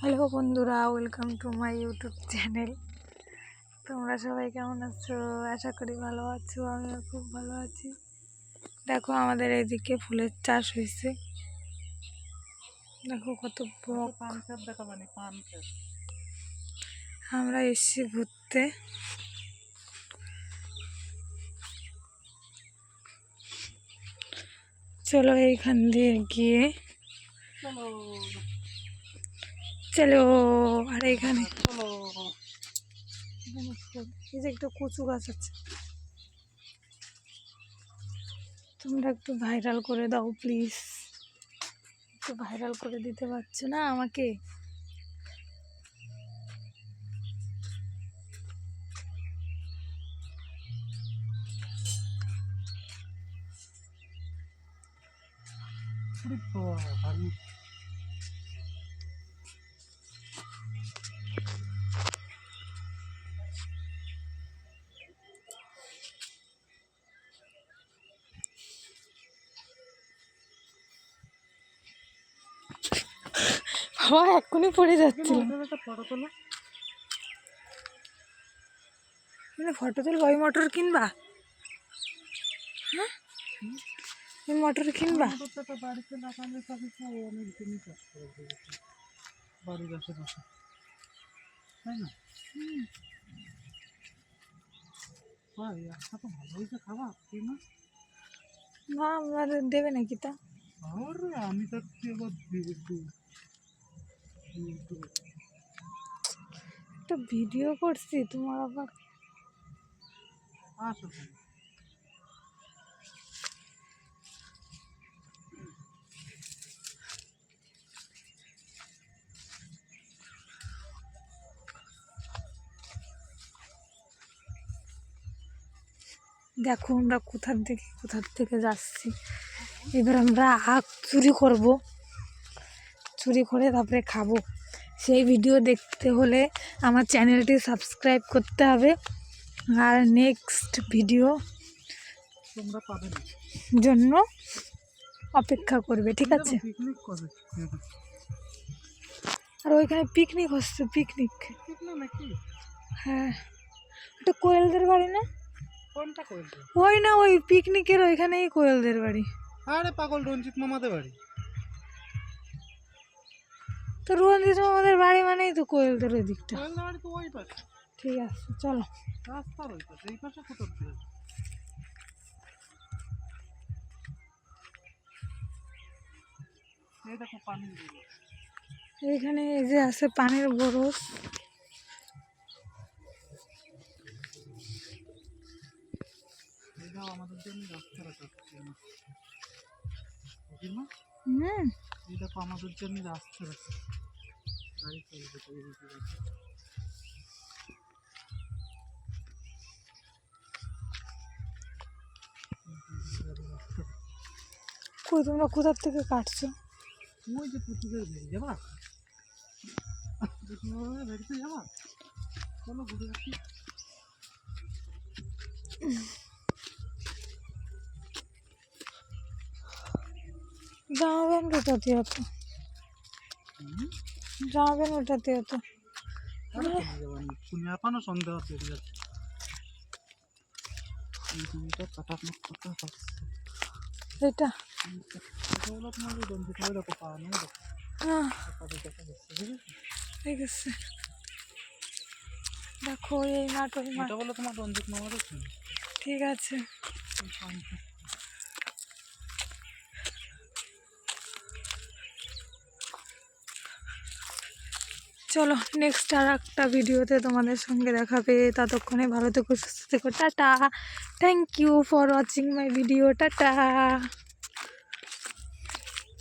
Hello বন্ধুরা welcome to my YouTube channel তোমরা সবাই কেমন আছো? আশা করি ভালো আছো, আমিও খুব ভালো আছি। দেখো আমাদের এদিকে ফুলের চাষ হয়েছে। দেখো কত আমরা এসছি ঘুরতে। চলো এইখান দিয়ে গিয়ে চলো আর এখানে এই যে একটা কচু গাছ আছে। তোমরা একটু ভাইরাল করে দাও প্লিজ একটু ভাইরাল করে দিতে পারছ না আমাকে? ওরে বাবারে। বাবা এক্ষুনি পড়ে যাচ্ছিল। ফটো তোলো। মানে ফটো তুলবো ওই মোটর কিনবা? হ্যাঁ? ওই মোটর কিনবা? বাড়িতে লাগালে তো? অনেক দিনই চাষ করে বাড়ির আশেপাশে তাই না না না দেবে। নাকি তা আমি তো একটা ভিডিও করছি তোমার আবার দেখো আমরা কোথার থেকে কোথার থেকে যাচ্ছি। এবার আমরা আখ চুরি করব। চুরি করে তারপরে খাব। সেই ভিডিও দেখতে হলে আমার চ্যানেলটি সাবস্ক্রাইব করতে হবে। আর নেক্সট ভিডিও জন্য অপেক্ষা করবে ঠিক আছে? আর ওইখানে পিকনিক হচ্ছে পিকনিক হ্যাঁ। ওটা কোয়েলদের বাড়ি না? কোনটা ওই না ওই পিকনিকের ওইখানেই কোয়েলদের বাড়ি। আরে পাগল রঞ্জিত মামাদের বাড়ি। তো রঞ্জিত আমাদের বাড়ি মানেই তো কোয়েলদের ওই দিকটা ঠিক আছে চলো। এইখানে এই যে আছে পানির বরফ আমাদের জন্য রাস্তা রাখা হুম। দেখো আমাদের জন্য রাস্তা রাখা গাড়ি চলবে তো এই কই তোমরা কোথার থেকে কাটছো? ওই যে পুতুলের ভেড়ি যাবা? ভেড়িতে যাবা? চলো ঘুরে আসি। জামা প্যান্ট ওটাতে হতো জামা প্যান্ট ওটাতে হতো আরে তুমি যাবা নি তুমি এখনও সন্দেহ এটা? হ্যাঁ। ঠিক আছে? দেখো এই মাঠ ওই মাঠ। হলো তোমার রঞ্জিত মামাদের ছিল ঠিক আছে। চলো নেক্সট আর একটা ভিডিওতে তোমাদের সঙ্গে দেখাবে ততক্ষণে ভালো থেকো, সুস্থ থেকো, tata. Thank you for watching my video tata.